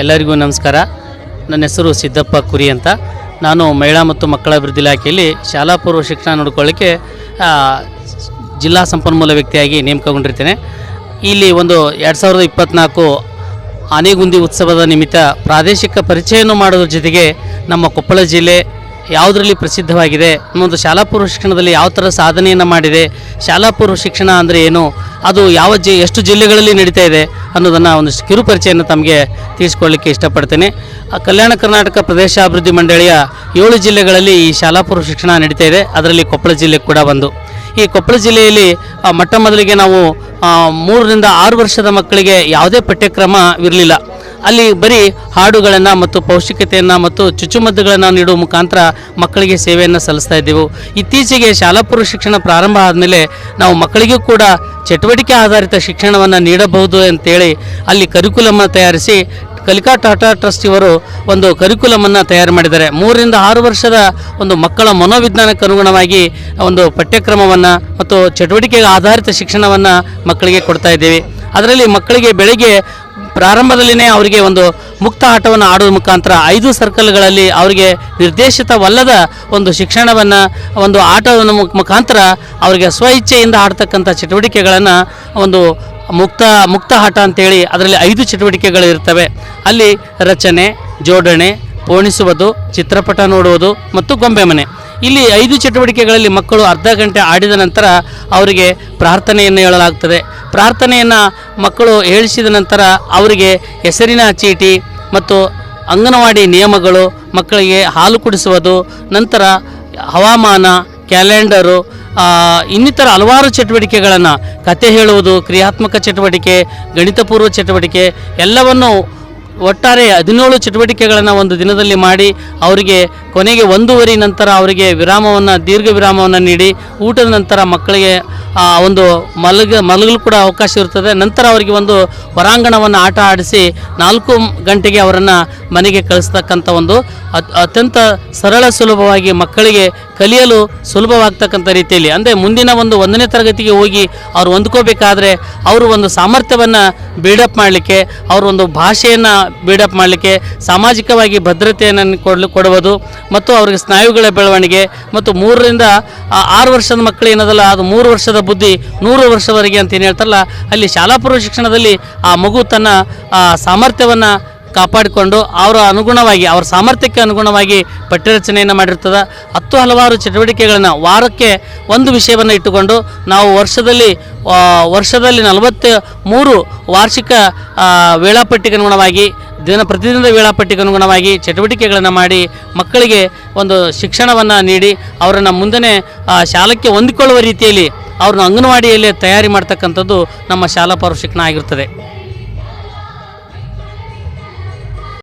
ಎಲ್ಲರಿಗೂ ನಮಸ್ಕಾರ. ನನ್ನ ಹೆಸರು ಸಿದ್ದಪ್ಪ ಕುರಿ ಅಂತ. ನಾನು ಮಹಿಳಾ ಮತ್ತು ಮಕ್ಕಳ ಅಭಿವೃದ್ಧಿ ಇಲಾಖೆಯಲ್ಲಿ ಶಾಲಾ ಪೂರ್ವ ಶಿಕ್ಷಣ ನೋಡ್ಕೊಳ್ಳಿಕ್ಕೆ ಜಿಲ್ಲಾ ಸಂಪನ್ಮೂಲ ವ್ಯಕ್ತಿಯಾಗಿ ನೇಮಕಗೊಂಡಿರ್ತೇನೆ. ಇಲ್ಲಿ ಒಂದು ಎರಡು ಸಾವಿರದ ಇಪ್ಪತ್ತ್ನಾಲ್ಕು ಆನೆಗುಂದಿ ಉತ್ಸವದ ನಿಮಿತ್ತ ಪ್ರಾದೇಶಿಕ ಪರಿಚಯವನ್ನು ಮಾಡೋದ್ರ ಜೊತೆಗೆ ನಮ್ಮ ಕೊಪ್ಪಳ ಜಿಲ್ಲೆ ಯಾವುದರಲ್ಲಿ ಪ್ರಸಿದ್ಧವಾಗಿದೆ? ಒಂದು ಶಾಲಾ ಪೂರ್ವ ಶಿಕ್ಷಣದಲ್ಲಿ ಯಾವ ಥರ ಸಾಧನೆಯನ್ನು ಮಾಡಿದೆ? ಶಾಲಾ ಪೂರ್ವ ಶಿಕ್ಷಣ ಅಂದರೆ ಏನು? ಅದು ಯಾವ ಜಿ, ಎಷ್ಟು ಜಿಲ್ಲೆಗಳಲ್ಲಿ ನಡೀತಾ ಇದೆ ಅನ್ನೋದನ್ನು ಒಂದು ಕಿರು ಪರಿಚಯನ ತಮಗೆ ತಿಳಿಸ್ಕೊಳ್ಳಿಕ್ಕೆ ಇಷ್ಟಪಡ್ತೇನೆ. ಕಲ್ಯಾಣ ಕರ್ನಾಟಕ ಪ್ರದೇಶ ಅಭಿವೃದ್ಧಿ ಮಂಡಳಿಯ ಏಳು ಜಿಲ್ಲೆಗಳಲ್ಲಿ ಈ ಶಾಲಾ ಪೂರ್ವ ಶಿಕ್ಷಣ ನಡೀತಾ ಇದೆ. ಅದರಲ್ಲಿ ಕೊಪ್ಪಳ ಜಿಲ್ಲೆ ಕೂಡ ಒಂದು ಈ ಕೊಪ್ಪಳ ಜಿಲ್ಲೆಯಲ್ಲಿ ಮೊಟ್ಟ ಮೊದಲಿಗೆ ನಾವು ಮೂರರಿಂದ ಆರು ವರ್ಷದ ಮಕ್ಕಳಿಗೆ ಯಾವುದೇ ಪಠ್ಯಕ್ರಮ ಇರಲಿಲ್ಲ. ಅಲ್ಲಿ ಬರೀ ಹಾಡುಗಳನ್ನು ಮತ್ತು ಪೌಷ್ಟಿಕತೆಯನ್ನು ಮತ್ತು ಚುಚ್ಚುಮದ್ದುಗಳನ್ನು ನೀಡುವ ಮುಖಾಂತರ ಮಕ್ಕಳಿಗೆ ಸೇವೆಯನ್ನು ಸಲ್ಲಿಸ್ತಾ ಇದ್ದೆವು. ಇತ್ತೀಚೆಗೆ ಶಾಲಾ ಶಿಕ್ಷಣ ಪ್ರಾರಂಭ ಆದಮೇಲೆ ನಾವು ಮಕ್ಕಳಿಗೂ ಕೂಡ ಚಟುವಟಿಕೆ ಆಧಾರಿತ ಶಿಕ್ಷಣವನ್ನು ನೀಡಬಹುದು ಅಂತೇಳಿ ಅಲ್ಲಿ ಕರಿಕುಲಮ್ಮ ತಯಾರಿಸಿ ಕಲಿಕಾ ಟಾಟಾ ಟ್ರಸ್ಟ್ ಇವರು ಒಂದು ಕರಿಕುಲಮನ್ನು ತಯಾರು ಮಾಡಿದ್ದಾರೆ. ಮೂರರಿಂದ ಆರು ವರ್ಷದ ಒಂದು ಮಕ್ಕಳ ಮನೋವಿಜ್ಞಾನಕ್ಕೆ ಅನುಗುಣವಾಗಿ ಒಂದು ಪಠ್ಯಕ್ರಮವನ್ನು ಮತ್ತು ಚಟುವಟಿಕೆ ಆಧಾರಿತ ಶಿಕ್ಷಣವನ್ನು ಮಕ್ಕಳಿಗೆ ಕೊಡ್ತಾ ಇದ್ದೀವಿ. ಅದರಲ್ಲಿ ಮಕ್ಕಳಿಗೆ ಬೆಳಿಗ್ಗೆ ಪ್ರಾರಂಭದಲ್ಲಿನೇ ಅವರಿಗೆ ಒಂದು ಮುಕ್ತ ಆಟವನ್ನು ಆಡುವ ಮುಖಾಂತರ ಐದು ಸರ್ಕಲ್ಗಳಲ್ಲಿ ಅವರಿಗೆ ನಿರ್ದೇಶಿತವಲ್ಲದ ಒಂದು ಶಿಕ್ಷಣವನ್ನು, ಒಂದು ಆಟವನ್ನು ಮುಖಾಂತರ ಅವರಿಗೆ ಸ್ವ ಇಚ್ಛೆಯಿಂದ ಆಡ್ತಕ್ಕಂಥ ಚಟುವಟಿಕೆಗಳನ್ನು ಒಂದು ಮುಕ್ತ ಮುಕ್ತ ಆಟ ಅಂತೇಳಿ ಅದರಲ್ಲಿ ಐದು ಚಟುವಟಿಕೆಗಳು ಇರ್ತವೆ ಅಲ್ಲಿ ರಚನೆ, ಜೋಡಣೆ, ಪೋಣಿಸುವುದು, ಚಿತ್ರಪಟ ನೋಡುವುದು ಮತ್ತು ಗೊಂಬೆ ಮನೆ. ಇಲ್ಲಿ ಐದು ಚಟುವಟಿಕೆಗಳಲ್ಲಿ ಮಕ್ಕಳು ಅರ್ಧ ಗಂಟೆ ಆಡಿದ ನಂತರ ಅವರಿಗೆ ಪ್ರಾರ್ಥನೆಯನ್ನು ಹೇಳಲಾಗ್ತದೆ. ಪ್ರಾರ್ಥನೆಯನ್ನು ಮಕ್ಕಳು ಹೇಳಿಸಿದ ನಂತರ ಅವರಿಗೆ ಹೆಸರಿನ ಚೀಟಿ ಮತ್ತು ಅಂಗನವಾಡಿ ನಿಯಮಗಳು, ಮಕ್ಕಳಿಗೆ ಹಾಲು ಕುಡಿಸುವುದು, ನಂತರ ಹವಾಮಾನ, ಕ್ಯಾಲೆಂಡರು ಇನ್ನಿತರ ಹಲವಾರು ಚಟುವಟಿಕೆಗಳನ್ನು ಕತೆ ಹೇಳುವುದು, ಕ್ರಿಯಾತ್ಮಕ ಚಟುವಟಿಕೆ, ಗಣಿತಪೂರ್ವ ಚಟುವಟಿಕೆ, ಎಲ್ಲವನ್ನು ಒಟ್ಟಾರೆ ಹದಿನೇಳು ಚಟುವಟಿಕೆಗಳನ್ನು ಒಂದು ದಿನದಲ್ಲಿ ಮಾಡಿ ಅವರಿಗೆ ಕೊನೆಗೆ ಒಂದೂವರೆ ನಂತರ ಅವರಿಗೆ ವಿರಾಮವನ್ನು, ದೀರ್ಘ ವಿರಾಮವನ್ನು ನೀಡಿ, ಊಟದ ನಂತರ ಮಕ್ಕಳಿಗೆ ಒಂದು ಮಲಗ, ಮಲಗಲು ಕೂಡ ಅವಕಾಶ ಇರ್ತದೆ. ನಂತರ ಅವರಿಗೆ ಒಂದು ಹೊರಾಂಗಣವನ್ನು ಆಟ ಆಡಿಸಿ ನಾಲ್ಕು ಗಂಟೆಗೆ ಅವರನ್ನು ಮನೆಗೆ ಕಳಿಸ್ತಕ್ಕಂಥ ಒಂದು ಅತ್- ಅತ್ಯಂತ ಸರಳ ಸುಲಭವಾಗಿ ಮಕ್ಕಳಿಗೆ ಕಲಿಯಲು ಸುಲಭವಾಗ್ತಕ್ಕಂಥ ರೀತಿಯಲ್ಲಿ. ಅಂದರೆ ಮುಂದಿನ ಒಂದು ಒಂದನೇ ತರಗತಿಗೆ ಹೋಗಿ ಅವರು ಹೊಂದ್ಕೋಬೇಕಾದ್ರೆ ಅವರು ಒಂದು ಸಾಮರ್ಥ್ಯವನ್ನು ಬಿಲ್ಡಪ್ ಮಾಡಲಿಕ್ಕೆ, ಅವರು ಒಂದು ಭಾಷೆಯನ್ನು ಬಿಲ್ಡಪ್ ಮಾಡಲಿಕ್ಕೆ, ಸಾಮಾಜಿಕವಾಗಿ ಭದ್ರತೆಯನ್ನು ಕೊಡಲು ಕೊಡುವುದು ಮತ್ತು ಅವರಿಗೆ ಸ್ನಾಯುಗಳ ಬೆಳವಣಿಗೆ ಮತ್ತು ಮೂರರಿಂದ ಆರು ವರ್ಷದ ಮಕ್ಕಳು ಏನದಲ್ಲ, ಅದು ಮೂರು ವರ್ಷದ ಬುದ್ಧಿ, ನೂರು ವರ್ಷದವರೆಗೆ ಅಂತ ಏನು ಹೇಳ್ತಾರಲ್ಲ, ಅಲ್ಲಿ ಶಾಲಾ ಪೂರ್ವ ಶಿಕ್ಷಣದಲ್ಲಿ ಆ ಮಗು ತನ್ನ ಸಾಮರ್ಥ್ಯವನ್ನು ಕಾಪಾಡಿಕೊಂಡು ಅವರ ಅನುಗುಣವಾಗಿ, ಅವರ ಸಾಮರ್ಥ್ಯಕ್ಕೆ ಅನುಗುಣವಾಗಿ ಪಠ್ಯರಚನೆಯನ್ನು ಮಾಡಿರ್ತದೆ. ಹತ್ತು ಹಲವಾರು ಚಟುವಟಿಕೆಗಳನ್ನು ವಾರಕ್ಕೆ ಒಂದು ವಿಷಯವನ್ನು ಇಟ್ಟುಕೊಂಡು ನಾವು ವರ್ಷದಲ್ಲಿ ವರ್ಷದಲ್ಲಿ ನಲವತ್ತ ಮೂರು ವಾರ್ಷಿಕ ವೇಳಾಪಟ್ಟಿಗೆ ಅನುಗುಣವಾಗಿ, ದಿನ ಪ್ರತಿದಿನದ ವೇಳಾಪಟ್ಟಿಗೆ ಅನುಗುಣವಾಗಿ ಚಟುವಟಿಕೆಗಳನ್ನು ಮಾಡಿ ಮಕ್ಕಳಿಗೆ ಒಂದು ಶಿಕ್ಷಣವನ್ನು ನೀಡಿ, ಅವರನ್ನು ಮುಂದೆ ಶಾಲಕ್ಕೆ ಹೊಂದಿಕೊಳ್ಳುವ ರೀತಿಯಲ್ಲಿ ಅವ್ರನ್ನ ಅಂಗನವಾಡಿಯಲ್ಲಿ ತಯಾರಿ ಮಾಡ್ತಕ್ಕಂಥದ್ದು ನಮ್ಮ ಶಾಲಾ ಪೌರ ಶಿಕ್ಷಣ ಆಗಿರ್ತದೆ